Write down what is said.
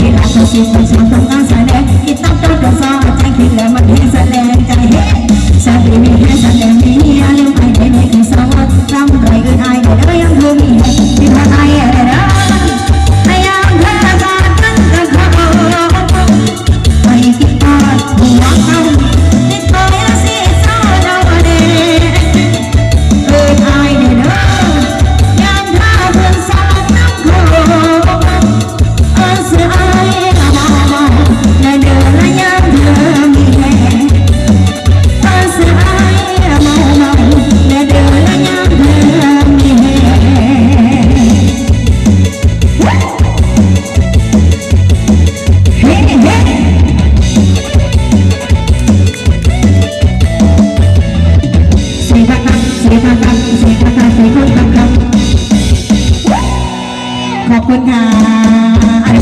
que la อบคุณค่ะ